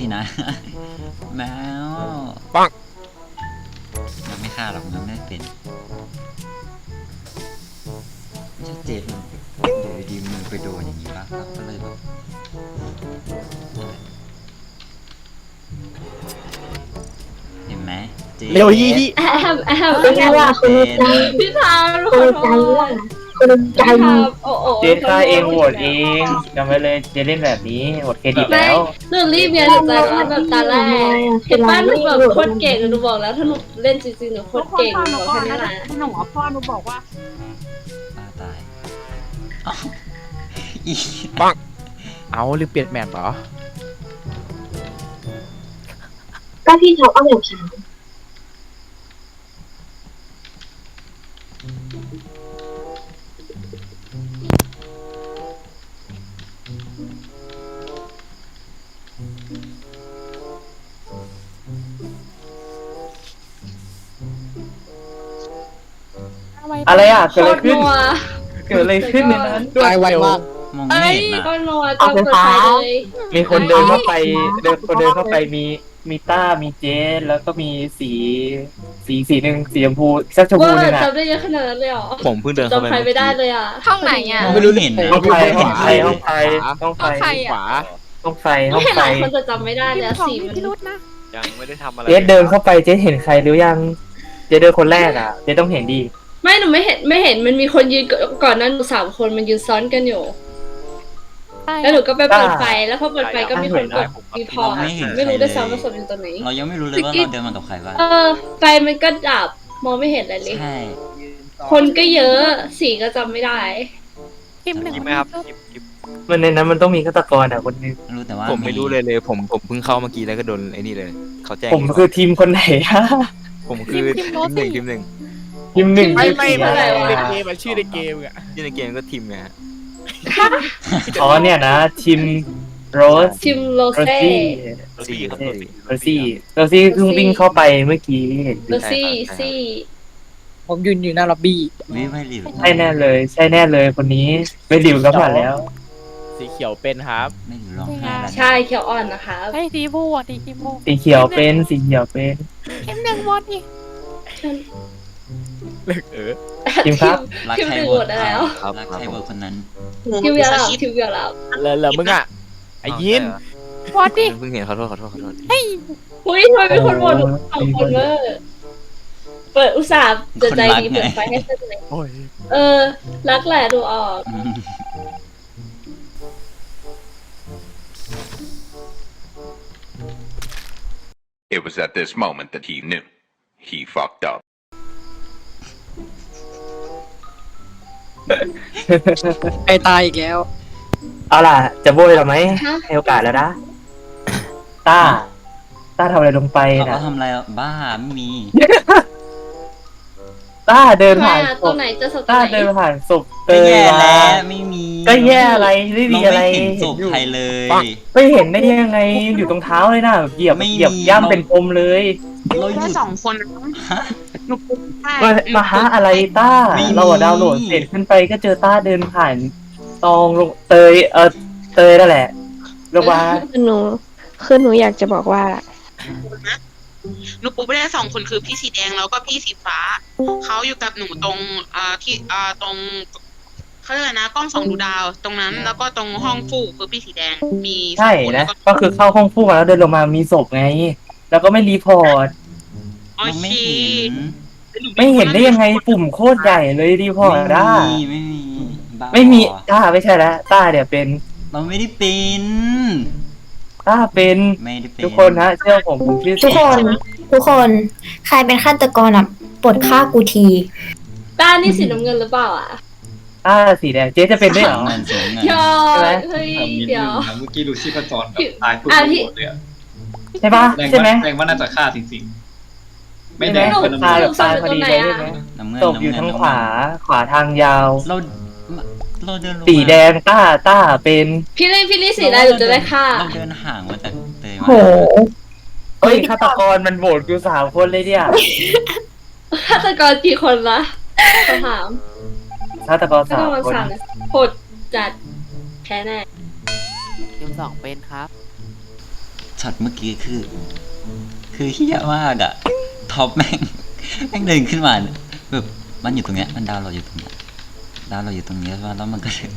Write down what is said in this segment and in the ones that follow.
แมวอย่าฆ่าพี่นะ แมวปังมันไม่ฆ่าหรอกมันไม่เป็นไม่ใช่เจ็บมันอยู่ดีๆมือไปโดนอย่างนี้ปะเราก็เลยแบบเห็นไหมจ๊เร็วยี่ที่ แอมแอมไม่ใช่ว่าคุณรู้ใจพี่ทามคุณรู้ใจว่า คุณรู้ใจพี่ทามโอ้โอ้เจนฆ่าเองโหวตเองจำไว้เลยเจนเล่นแบบนี้หมดเครดิตไม่แล้ว หนูรีบไงหนูใจร้อนแบบตาแรกเห็นป้าหนูแบบโคตรเก่งหนูบอกแล้วถ้าหนูเล่นจริงๆหนูโคตรเก่งหนูบอกแค่นี้แหละหนูอะพ่อหนูบอกว่าปลาตายเอ้าอีเอาหรือเปลี่ยนแมปเหรอ ก็พี่ชอบเอาแบบฉัน อะไรอะโคเกิดอะไรตรขึ้นนัวเกิดอะไรขึ้นในนั้นตายไวมาก มองเอ้ไม่ยเห็นโคอะตรนัวจำเปิดไฟเลย มีคนเดินเข้าไป เดินคนเดินเข้าไปมีมีต้ามีเจนแล้วก็มีสี สีสีหนึ่งสีชมพูสักชมเว่าพูหนึงอะจำได้เยอะขนาดนั้นเลยเหรอผมเพิ่งเดินเข้าไปจำใครไม่ได้เลยอะ ห้องไหนอะ ไม่รู้เห็นนะห้องไฟไม่ห้เห็อนงใคไฟรห้องไฟห้องไฟห้องใครขวา ห้องไฟห้ไม่องเห็นไฟหลายคนจะจำไม่ได้เลยอะสีมันยังไม่ได้ทำอะไรเจนเดินเข้าไปเจนเห็นใครหรือยัง เจนเดินคนแรกอะ เจนต้องเห็นดี ไม่หนูไม่เห็นไม่เห็นมันมีคนยืนก่อนนั้นหนูสามคนมันยืนซ้อนกันอยู่แล้วหนูก็ไปเปิดไฟแล้วพอเปิดไฟก็มีคนกดรีพอร์ตไม่รู้ด้วยซ้ำว่าศพอยู่ตรงไหน เรายังไม่รู้เลยว่าเราเดินมากับใครบ้างเออไฟมันก็ดับมองไม่เห็นอะไรเลย ใช่คนก็เยอะสีก็จำไม่ได้ พิมพ์หนึ่งยิ้มไหมครับยิ้มยิ้มมันในนั้นมันต้องมีฆาตกรอะคนหนึงรู้แต่ว่าผมไม่รู้เลยเลย ผมผมเพิ่งเข้าเมื่อกี้แล้วก็โดนไอ้นี่เลย เขาแจ้งผมคือทีมคนไหนฮะผมคือทีมหนึ่งทีมหนึ่ง ทีมหนึ่งไม่ทีไม่สี่ไม่อะไรวะในเกมมันชื่อในเกมอะชื่อในเกมก็ทีมไงฮะอ๋อเนี่ยนะทีมโรสชิมโรโรเซ่ซี่สี่ครับโรซี่โรซี่เพิ่งวิ่งเข้าไปเมื่อกี้เห็นอโรยู่ซี่ซี่ผมยืนอยู่หน้าล็อบบี้วิไม่หลิวใช่แน่เลย ใช่แน่เลยคนนี้ไม่ดิวก็ผ่านแล้ว สีเขียวเป็นครับไม่หลิวร้องไห้แล้วใช่เขียวอ่อนนะคะไอ้สีบูอะสีสีบูสีเขียวเป็นสีเขียวเป็นพิมพ์หนึ่งวอดดิ เออทีมครับ รักพิมพ์ใครหนึ่งโหหวมตดแล้วรักใครโหวตคนนั้นทิวเวียร์ลับทิวเวียร์ลับแล้วแล้วมึงอะไอ้ยินวอดดิเพิ่งเห็นขอโทษขอโทษขอโทษหุ้ยทำไมเป็นคนโหวตหนูสองคนเวอร์เปิดอุตส่าห์จะใจดีเปิดไฟให้สักหน่อยโอ้ยเออ รักแหละดูออกอืม It was at this moment that he knew. He fucked up. ไอตายอีกแล้ว เอาล่ะ จะโบยเราไหมให้โอกาสแล้วนะต้าต้าทำอะไรลงไปเขานะก็ทำอะไรอะบ้าไม่มี ต้าเดินทำไมผ่านอะศตรงพไหนจะสดต้าไหนเดินผ่านศพเตก็ยแย่มาแล้วไม่มีก็แย่อะไรไม่มีอะไรเราไม่เห็นศพใครเลย ไม่เห็นได้ยังไงอยู่ตรงเท้าเลยนะเหยียบไม่มีเหยียบย่ำเป็นพรมเลย เราอแค่ยู่สองคนนะฮะห นูปุ๊บได้มามาหาอะไรต้าไม่มีเราอะดาวน์โหลดเสร็จขึ้นไปก็เจอต้าเดินผ่านตองลงเตยเออเตยนั่นแหละลงมาคือหนูคือหนูอยากจะบอกว่า หนูปุ๊บไม่ได้สองคนคือพี่สีแดงแล้วก็พี่สีฟ้า เขาอยู่กับหนูตรงอ่าที่อ่าตรงเขาเรียกอะไรนะกล้องส่องดูดาวตรงนั้น แล้วก็ตรงห้องฟูกคือพี่สีแดงมีสใช่องคนนะ แล้วก็คือเข้าห้องผู้มาแล้วเดินลงมามีศพไง แล้วก็ไม่รีพอร์ต โอเราเคไม่เห็นไม่เห็นได้ยังไงปุ่มโคตรใหญ่เลยรีพอร์ตได้ไม่มีไม่มีบ้าไม่มีต้าไม่ใช่แล้วต้าเนี่ยเป็นเราไม่ได้เป็นต้าเป็นไม่ได้เป็นทุกคนนะเชื่อผมผมชื่อทุกคน ทุกคนใครเป็นฆาตกรอะปลดฆ่ากูที ต้านี่สีน้ำเงินหรือเปล่าอะต้าสีแดงเจ๊จะเป็นได้วยเหรอ เงินสูงเงินยอใช่ไหมเฮ้ยเดี๋ยวเมื่อกี้ดูชีพจรแบพี่บตายปุ๊บอะพี่ หมดเลยอะใช่ปะแรงใช่ไหมว่าแรงว่าน่าจะฆ่าจริงๆ ไม่แดงใช่ก็ไหมน้ำตาเงินแบบตายพอดีเลยใช่ไหมน้ำเงินศพอยู่น้ำเงินทางน้ำเงินขวาขวาทางยาว เราเราเดินลงมาสีแดงต้าต้าเป็นพี่ลี่พี่ลี่สีอะไรหนูจะได้ค่าเราเดินห่างมาจากเตยมาโห เฮ้ยฆาตกรมันโหวตกูสามคนเลยเนี่ยฆาตกรกี่คนละคำถามฆาตกรฆาสาตมกรคนสามโหดจัดแพ้แน่ทีมสองเป็นครับ ช็อตเมื่อกี้คือ คือเฮี้ยมากอะ ท็อปแม่งแม่งเดินขึ้นมาเนี่ยแบบมันอยู่ตรงเนี้ยมันดาวน์โหลดอยู่ตรงเนี้ยดาวน์โหลดอยู่ตรงนี้ใช่ปะแล้วมันก็เลย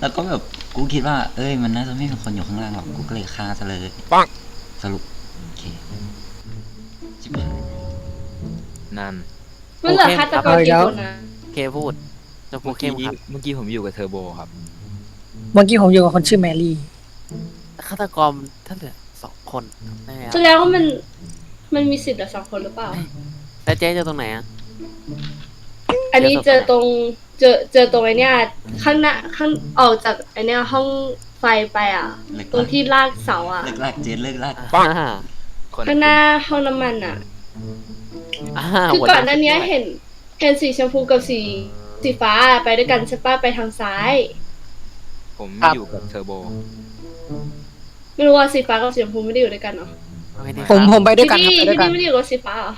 แล้วก็แบบกูคิดว่า เอ้ยมันน่าจะไม่มีคนอยู่ข้างล่างหรอกกูก็เลยฆ่าซะเลยปังสรุปโอเคจิบหายนั่นมันเหลือฆาตกรกี่คนนะเคพูดจะพูเมื่ดอเข้กี้มครับเมื่อกี้ผมอยู่กับเทอร์โบครับ เมื่อกี้ผมอยู่กับคนชื่อแมรี่ฆาตกรท่านเหลือสองคนแน่แสดงว่ามัน มันมีสิทธิ์เหลือสองคนหรือเปล่าแต่เจ๊จะตรงไหนอะ อันนี้เจอตรงเจอเจอตรงไอเนี้ยข้างหน้าข้างออกจากไอเนี้ยห้องไฟไปอะเลิกตรงที่ลากเสาอะ เลิกลากเจนเลิกลากปังคนข้างหน้าห้องน้ำมันอะ อ่าคือหัวก่อนดำหน้านี้เห็นเห็นสีชมพูกับสีสีฟ้าไปด้วยกันใช่ปะไปทางซ้าย ผมอยู่กับเทอร์โบ ไม่รู้ว่าสีฟ้ากับสีชมพูไม่ได้อยู่ด้วยกันเหรอ เอาไงดีผมครับผมไปด้วยกันพี่ครับไปด้วยกันพี่ไม่ได้อยู่กับสีฟ้าเหรอ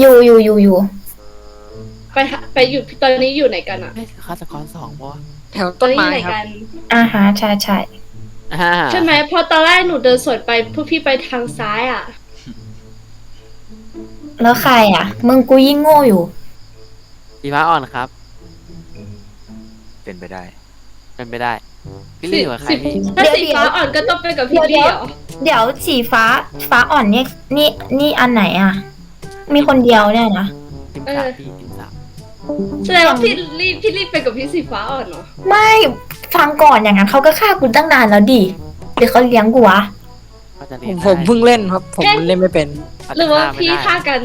อยู่อยู่อยู่อยู่ไปหาไปอยู่ตอนนี้อยู่ไหนกันอะเฮ้ยฆาตกรสองปะวะแถวตอต้นนนี้อไม้ยู่ไหนครับ กันอ่าฮะใช่ใช่อ่าใช่ไหมพอตอนแรกหนูเดินสวนไปพวกพี่ไปทางซ้ายอะแล้วใครอะ มึงกูยิ่งโง่อยู่สีฟ้าอ่อนครับ เป็นไปได้ เป็นไปได้ พี่ลี่อยู่กับใครสีพี่ถ้าสีฟ้าอ่อนก็ต้องไปกับพี่เดี๋เดี่ยยววเดี๋ยวสีฟ้าฟ้าอ่อนเนี่ยนี่นี่อันไหนอะ มีคนเดียวเนี่ยนะทีมสามพี่ทีมสามแสดงว่าพี่รีบพี่รีบไปกับพี่สีฟ้าอ่อนเนาะไม่ฟังก่อนอย่างนั้นเขาก็ฆ่ากูตั้งนานแล้วดิหรือเขาเลี้ยงกูวะก็จะผเรียมนผมเพิ่งเล่นครับ ผมเล่นไม่เป็น หรือว่าพี่ฆ่ากัน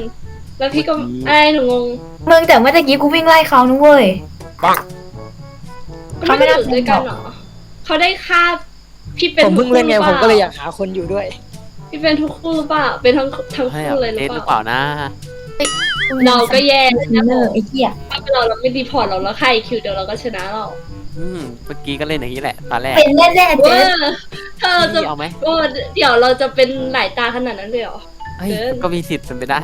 แล้วพี่ก็ไอ้หนูงงมึงแต่เมื่อตะกี้กูวิ่งไล่เขานุ้เว้ยเขาไม่ได้อยู่ด้วยกันเหรอ เขาได้ฆ่าพี่เป็นผมเพิ่งเล่นไงทุผมคู่ก็เลยอยากหรืปหาคนอยู่ด้วย พี่เป็นทุกคู่หรือเปล่าเป็นทั้งทั้งให้คู่เลยหเล่นหรืรืออเปเปล่าล่านะ เราก็แย่เนนะอร์ไอ้เหี้ยถ้าเป็นเราเราไม่รีพอร์ตเราแล้วใครคิวเดียวเราก็ชนะเราอืมเมื่อกี้ก็เล่นอย่างนี้แหละ ตอนแรกเป็นแน่ๆเวเจ๊อร์ถ้าเราจะพี่เอาไหมเออเดี๋ยวเราจะเป็นหลายตาขนาดนั้นเลยเหรอ เฮ้ยเกิน ก็มีสิทธิ์เป็นไปได้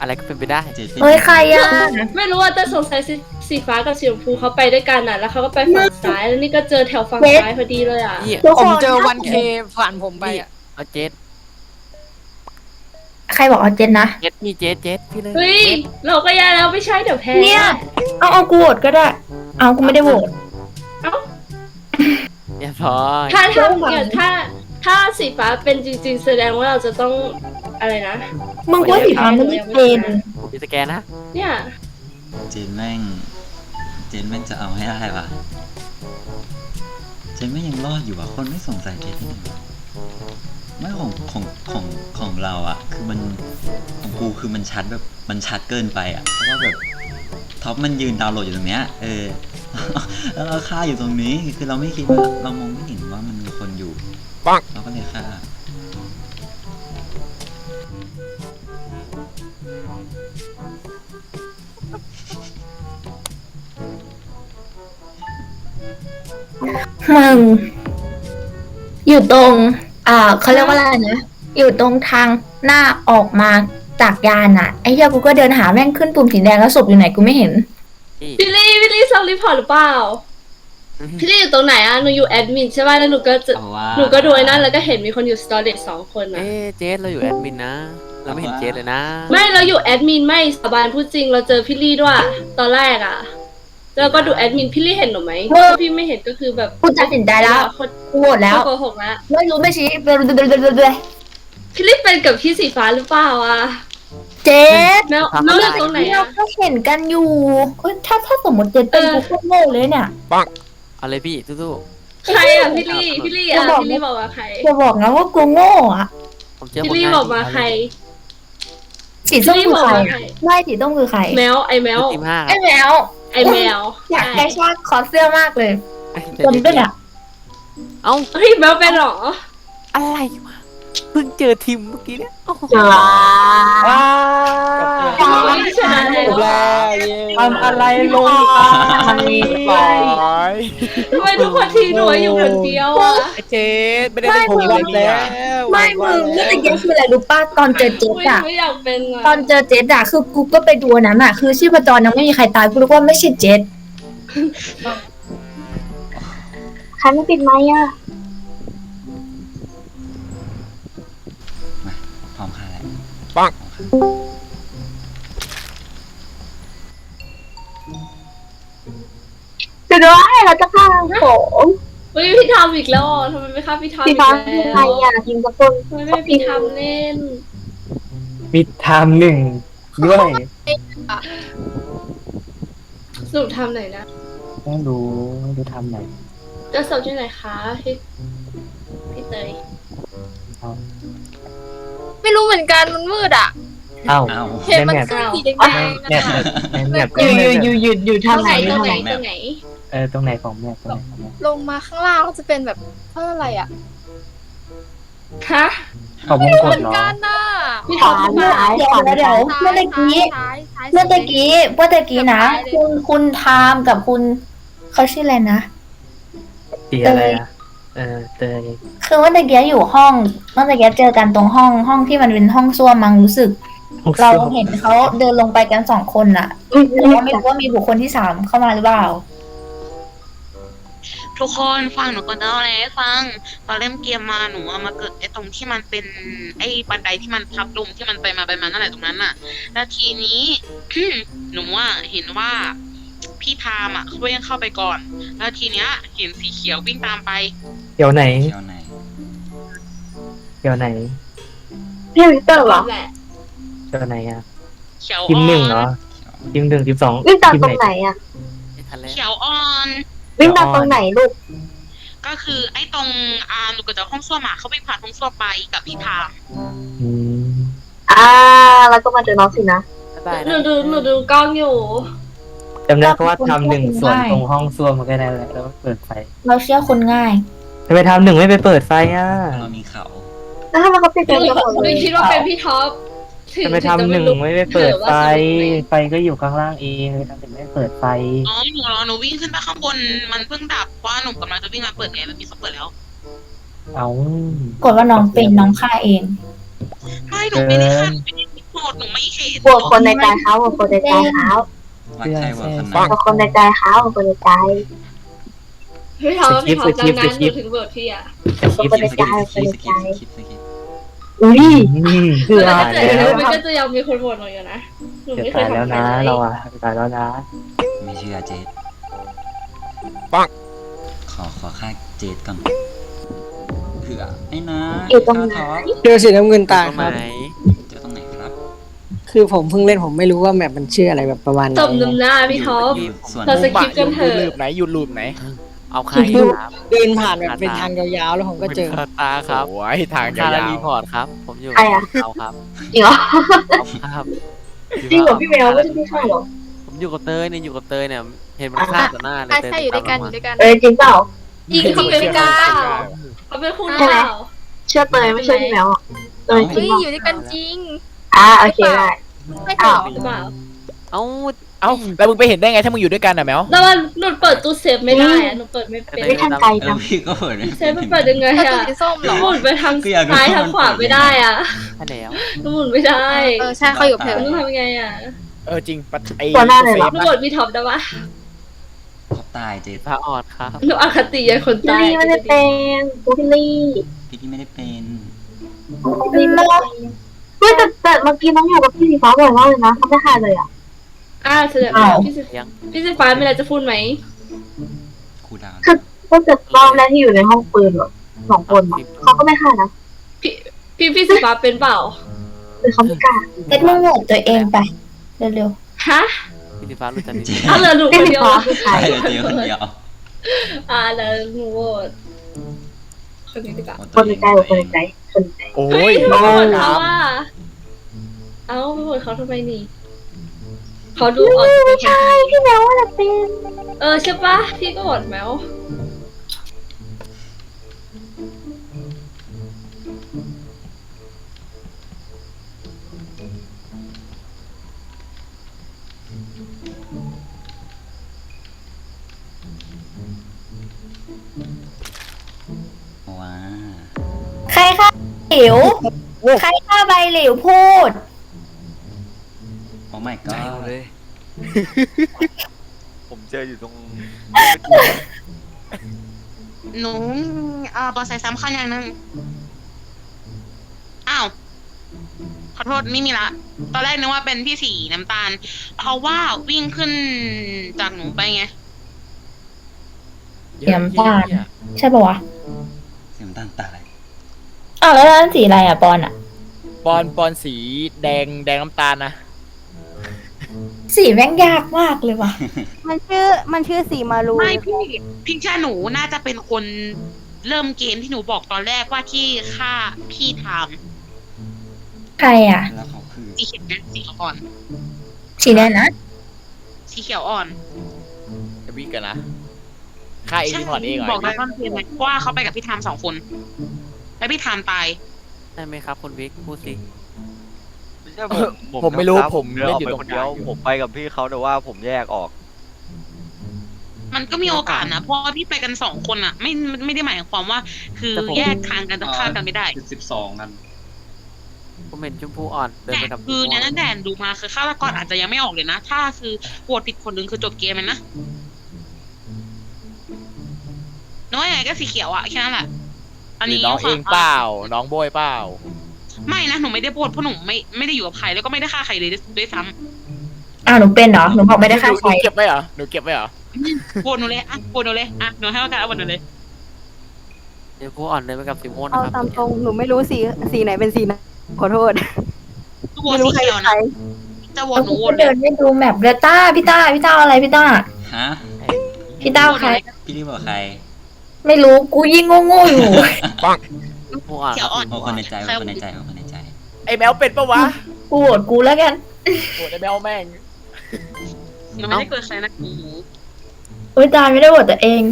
อะไรก็เป็นไปได้เจนเฮ้ยใครอะไม่รู้ว่าแต่สงสัยสีสีฟ้ากับสีชมพูเขาไปด้วยกันน่ะ แล้วเขาก็ไปฝั่งซ้าย แล้วนี่ก็เจอแถวฝั่งซ้ายพอดีเลยอะพี่ทุกผคมนเจอวันเคผ่านผมไปอะเอาเจสใครบอกเอาเจนนะ เจสพี่เจสเจสพี่เลยเฮ้ย เราก็แย่แล้วไม่ใช่เดี๋ยวแพ้เนี่ย เอาเอากูโหวตก็ได้ เอากูไม่ได้โหวต เอ้าเรียบร้อยถ้าถ้าเนี่ยถ้า ถ้าสีฟ้าเป็นจริง ๆ แสดงว่าเราจะต้องอะไรนะ มึงกูว่าสีฟ้าไม่ได้เป็นผมจะสแกนนะเนี่ยเจนแม่ง เจนแม่งจะเอาให้ได้ปะเจนแม่งยังรอดอยู่อะ คนไม่สงสัยเจนที่ไหนวะไม่ของของของของเราอะ คือมันของกูคือมันชัดแบบมันชัดเกินไปอะเพราะว่าแบบท็อปมันยืนดาวน์โหลดอยู่ตรงเนี้ยเออ แล้วเราฆ่าอยู่ตรงนี้คือเราไม่คิดว่าเรามองไม่เห็นว่ามันมีคนอยู่ปัง เราก็เลยฆ่ามึง อยู่ตรง อ่าเขาเรียกว่าอะไรนะ อยู่ตรงทางหน้าออกมาจากยานอะไอ้เหี้ยกูก็เดินหาแม่งขึ้นปุ่มสีแดงแล้วศพอยู่ไหนกูไม่เห็น พี่พี่ลี่พี่ลี่ซังรีพอร์ตหรือเปล่า พี่ลี่อยู่ตรงไหนอะหนูอยู่แอดมินใช่ป่ะแล้วหนูก็จะเอาว่าหนูก็ดูไอ้นั่นแล้วก็เห็นมีคนอยู่สตอเรจสองคนอะเอ๊ะเจสเราอยู่แอดมินนะ เราไม่เห็นเจสเลยนะไม่เราอยู่แอดมินไม่สาบานพูดจริงเราเจอพี่ลี่ด้วยตอนแรกอะแล้วก็ดูแอดมินพี่ลี่เห็นหนูไหมเออถ้าพี่ไม่เห็นก็คือแบบกูตัดสินใจแล้ว คนกูโหวตแล้ว โกหกแล้วไม่รู้ไม่ชี้เบลเบลเบลเบลเบลพี่ลี่เป็นกับพี่สีฟ้าหรือเปล่าอะเจ๊แมวแมวอยู่ตรงไหนเราอะก็เห็นกันอยู่เอ้ยถ้าถ้าสมมติเจ๊เป็นเออกูโคตรโง่เลยเนี่ย เอาเลยพี่สู้ใครอะพี่ลี่พี่ลี่อะจะบอกพี่ลี่บอกว่าใครจะบอกนะว่ากูโง่อะๆผมเจอพี่ผลลี่งานบอกมาใครสีส้มพี่ลี่คือบอกใครมาใครไม่สีส้มคือใครแมวไอแมวทีมห้าคไอ้รับแมวไอแมวอยากได้ชาติคอเสื้อมากเลยใจคนเย็นๆด้วยอะเอ้าเฮ้ยแมวเป็นเหรออะไรวะ เพิ่งเจอทีมเมื่อกี้เนี่ยโอ้โหว้าไม่ชนะแล้ว ทำอะไรลงไปทำไมทุกคนทีหนูอยู่คนเดียวอะเจสไม่ได้เป็นผมวันแล้วไม่มึงเมื่อกี้คืออะไรรู้ป่ะตอนเจอเจ๊ไม่อะไม่อยากเป็นอะตอนเจอเจ๊อะคือกูก็ไปดูอันนั้นอะคือชีพจรยังไม่มีใครตายกูรู้ว่าไม่ใช่เจ๊ใครไม่ปิดไมค์อะ ปังจะด้วยเราจะฆ่าผมเฮ้ยพี่ทำอีกแล้วอะทำไมไม่ฆ่าพี่ทำพี่อีกฟ้าแล้วคือใครอะทีมตะกนทำไมไม่ให้พี่ทำเล่นมีไทม์หนึ่งด้วยสรุปทำไหนนะ ต้องดูดูไทำไหน จะสอบที่ไหนคะพี่พี่เตย ไม่รู้เหมือนกันมันมืดอะอ้าวอ้าวเห็นมันแมปขึ้นสีแดงแมปๆอะแมปอยู่อยู่อยู่อยู่อยู่ตรทางงไหไหนนตรงทางไหนไหนตรงไหน เออตรงไหนของแมปตรงไหนของแมปลงมาข้างล่างก็จะเป็นแบบเท่าอะไรอะฮะของมงกเหฎมือนเหรอกันน่ะพี่ขวาทำเดี๋ยวเดี๋ยวเดี๋ยวเมื่อตะกี้ซ้ายซ้าย เมื่อตะกี้เมื่อตะกี้นะ คุณคุณไทามกับคุณเขาชื่ออะไรนะสีอะไรอะ เออเตยคือเมื่อตะกี้อยู่ห้องเมื่อตะกี้เจอกันตรงห้องห้องที่มันเป็นห้องส้วมมั้งรู้สึก เราเห็นเขาเดินลงไปกันสองคนน่ะแต่ว่าไม่รู้ว่ามีบุคคลที่สามเข้ามาหรือเปล่าทุกคนฟังหนูก่อนนะอะไรให้ฟังตอนเล่นเกมมาหนูอะมาเกิดไอ้ตรงที่มันเป็นไอ้บันไดที่มันพับลงที่มันไปมาไปมานั่นแหละตรงนั้นน่ะ แล้วทีนี้หนูอะเห็นว่า พี่ทามอะเขายังเข้าไปก่อน แล้วทีเนี้ย เห็นสีเขียววิ่งตามไป เดี๋ยวไหน เที่ยวไหนเดี๋ยวไหนพี่วิกเตอร์เหรอแหละเดี๋ยวไหนอะเขียวทีมอ่อหนึ่งเหรนอทีมหนึ่งทีมสองวิ่งตามทีมตรงไหนอะเขียวอ่อน วิ่งตามตรงไหนลูกก็คือไอ้ตรงอ่าหนูเกิดจากห้องส้วมอะเขาวิ่งผ่านห้องส้วมไปกับพี่ทามอืมอ่าแล้วก็มาเจอน้องสินะหนูดูหนูดูกล้องอยู่ จำได้ก็ว่าทำหนึ่งส่วนตรงห้องส้วมมันก็ได้แหละแล้วก็เปิดไฟเราเชื่อคนง่าย ทำไมทำหนึ่งไม่ไปเปิดไฟอะเรามีเขาแล้วทำไมเขาปิดหไฟนูกันหมดหเลนูยคิดว่าเป็นพี่ท็อปถึงทำไมจะทำหนึ่งรู้ไม่ไปเปิดไฟเออว่าจะไฟก็อยู่ข้างล่างเองทำไมทำหนึ่งไม่เปิดไฟ อ๋อหนูรอหนูวิ่งขึ้นไปข้างบน มันเพิ่งดับเพราะว่าหนูกำลังจะวิ่งมาเปิดไงมันมีเขาเปิดแล้ว เอากดว่าน้องเป็นน้องฆ่าเองไม่หนูไม่ได้ฆ่าหนูไม่ได้โหดหนูไม่เห็นบวกคนในใจเขาบวกคนในใจเขา รักใครเวอร์คนปันั้งนบวกคนในใจเขาบวกคนในใจพี่ท็อปว่าพี่ท็อปสคริดัปงต์นั้นหนูสคริปต์ถึงเบิร์ดพี่อะคลิปคนในสใจกิปสคนกิในปสใจกิปสกิปอุ้ยอืมคือแต่อะถ้าไรเจอแล้วมันก็จะยังมีคนโหวตหนูอยู่นะหนูจะไม่เคตายยทำแล้วใครนะเลยเราอะจะตายแล้วนะไม่เชื่อเจดปังขอขอค่าเจดก่อนเผื่อไอ้นะอยู่ตรงไหนข้าวท็อปเจอสีน้ำเงินตายครับ คือผมเพิ่งเล่นผมไม่รู้ว่าแมปมันชื่ออะไรแบบประมาณไหนสมน้ำหน้าพี่ท็อปยู่ส่วนเราสกิปกันเถอะลูปไหนหยุดลูปไหนเอาใครครับเดินผ่านแบบเป็นทางยาวๆแล้วผมก็เจอคาตาครับโอ้ยทางคายาวรีพอร์ตครับ ผมอยู่ใครอะ เอาครับจริงเหรอเอาครับจริงเหรอพี่แมวไม่ใช่พี่ข้าเหรอผมอยู่กับเต้ยเนี่ยอยู่กับเต้ยเนี่ยเห็นมันฆ่าต่อหน้าเลยใช่เต้ยใช่อยู่ด้วยกันตามอยู่ด้วยกัน เออจริงเปล่า จริงเขาเป็นกาเขาเป็นคู่หรือเปล่าเชื่อเตยไม่เชื่อพี่แมวอะเตยจริเฮ้งยเปล่าอยู่ด้วยกันจริง อ่าโอเคได้ ไม่ถูกหรือเปล่าเอ้าเอ้าแล้วมึงไปเห็นได้ไงถ้ามึงอยู่ด้วยกันอะแมวแล้วมันหนูเปิดตู้เซฟไม่ได้อะหนูเปิดไม่เป็นไม่ทันใจเอจัองพี่ก็เปิดไม่เซเป็ฟมันเปิดยังไงประตูอะสีส้มเหรอหมุนไปทางพี่อยากรู้ซ้ายทางขวาไม่ได้อะใช่แล้วหนูหมุนไม่ได้เออใช่เขาอยู่กับเธอหนูต้องทำยังไงอะเออจริงปะไอ้ตัวหน้าเลยเหรอ หนูกดพี่ท็อปได้ปะท็อปตายเจดพระออดครับหนูอคติยังคนพี่ตายลี่ไม่ได้เป็นพี่ลี่พี่ที่ไม่ได้เป็น พี่ลี่ไม่ได้เฮ้ยแต่แต่เมื่อกี้น้องอยู่กับพี่สีฟ้าบ่อยมากเลยนะเขาไม่หายเลยอะ อ่าแสดงว่าพี่สิยังพี่สิฟ้ามีอะไรจะพูดไหมครูดาวก็เกิดรอบแรกที่อยู่ในห้องปืนเหรอสองคนอะเขาก็ไม่ฆ่านะพี่พี่พี่สิฟ้าเป็นเปล่าหรือเขาไม่กล้าเอ็ดมึงโหวตตัวเองไปเร็วฮะพี่สีฟ้ารู้จักเจพี่ดเอาเหลือหนูๆคพี่นสีเดียวฟ้าคือใครใช่เหลือเจดคนเดียวอ่าแล้วหนูโหวตคนนี้ดีกว่าคนในใจหรือคนในใจคนในใจโอ้เฮ้ยยทำไมโหวตเขาอะเอ้าไปโหวต เขาทำไมนี่เขาดูอ่อนจะเป็นคนใช่พี่แมวว่าจะเป็นเออใช่ปะพี่ก็โหวตแมวว้าใครฆ่าหลิวใครฆ่าใบหลิวพูด โอ้ my ใจ god เลย ผมเจออยู่ตรงหนูเอ่อบอสใส่สำคัญอย่างหนึ่งอ้าว ขอโทษไม่มีละ ตอนแรกนึกว่าเป็นพี่สีน้ำตาล เพราะว่าวิ่งขึ้นจากหนูไปไงสีน้ำตาลใช่ปะวะเสียงตาลตายอ้าวแล้วนั่นสีอะไรอะปอนอะ ปอนปอนสีแดงแดงน้ำตาลนะ สีแม่งยากมากเลยว่ะ มันชื่อมันชื่อสีมารูไม่พี่พี่ชาหนูน่าจะเป็นคนเริ่มเกมที่หนูบอกตอนแรกว่าที่ฆ่าพี่ทามใครอะ แล้วเขาคือสีเขียวนะสีเขียวอ่อน สีแดงนะ สีเขียวอ่อนจะวิ่งกันนะค่าเองรีพอร์ตเองเหรอบอกแล้วตอนเกมไหมว่าเขาไปกับพี่ทามสองคน แล้วพี่ทามตาย ใช่ไหมครับคุณวิกพูดสิไม่ใช่ผมผมผมไม่รู้นะครับผมเดินเล่อนอกอยู่ไปตรงคนกเดียลาวงผมไปกับพี่เขาแต่ว่าผมแยกออก มันก็มีโอกาสนะเพราะว่าพี่ไปกันสองคนอะ ไม่ไม่ได้หมายความว่า คือแต่ผม แยกทางกันจะฆ่ากันไม่ได้สิบสองกัน ผมเห็นชมพูอ่อนเดินแต่ไปกับคือชมพูในอ่อนนั้นแดนดูมาคือฆาตกรอาจจะยังไม่ออกเลยนะ ถ้าคือโหวตผิดคนหนึ่งคือจบเกมเลยนะน้อยยังไงก็สีเขียวอะแค่นั้นแหละอันหรือนี้น้องเองเปล่า น้องโบยเปล่า ไม่นะหนูไม่ได้โหวตเพราะหนูไม่ไม่ได้อยู่กับใครแล้วก็ไม่ได้ฆ่าใครเลยด้วยซ้อ้าวหนูเป็นเหรอหนูบอกไม่ได้ฆ่าใครหนูเก็บไว้เหรอหนูเก็บไว้เหรอำโหวตหนูเลยอะโหวตหนูเลยอะหนูให้โอกาสเอาโหวตหนูเลยชมพูอ่อนเดินไปกับสีม่วงนะเอาครับตามตรงหนูไม่รู้สีสีไหนเป็นสีไหนขอโทษโหวตสีเขียวนะจะโหวตหนูโหวตเลเดิยนไม่ดูแมปเลยต้าพี่ต้าพี่ต้าเอาอะไรพี่ต้าฮะพี่ต้าเอาใคร พี่รีบบอกใครไม่รู้กูยิ่งโง่ๆอยู่ชมพูอ่อนเขีคยรัวบอ่อน เอาคนในใจเอาคนในใจเอาคนในใจ ไอ้แมวเป็ดปะวะกูโหวตกูแล้วกัน โหไอ้แมวแม่งหนูไม่ได้เกิดใครนะหนูอุ้ยตายไม่ได้โหวตตัวเอง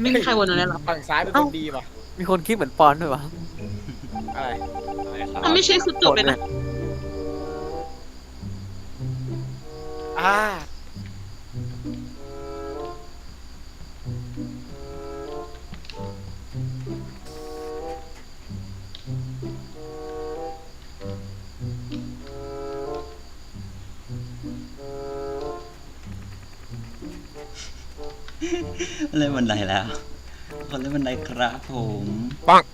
ไม่มีใครโหวตหนูเลยหรอฝั่งซ้ายเป็นคนดีป่ะมีคนคิดเหมือนปอนด้วยวะอะไรมันไม่ใช่คือจบเลยนะ อ่า เล่นบันไดแล้วคนเล่นบันไดครับผมปัง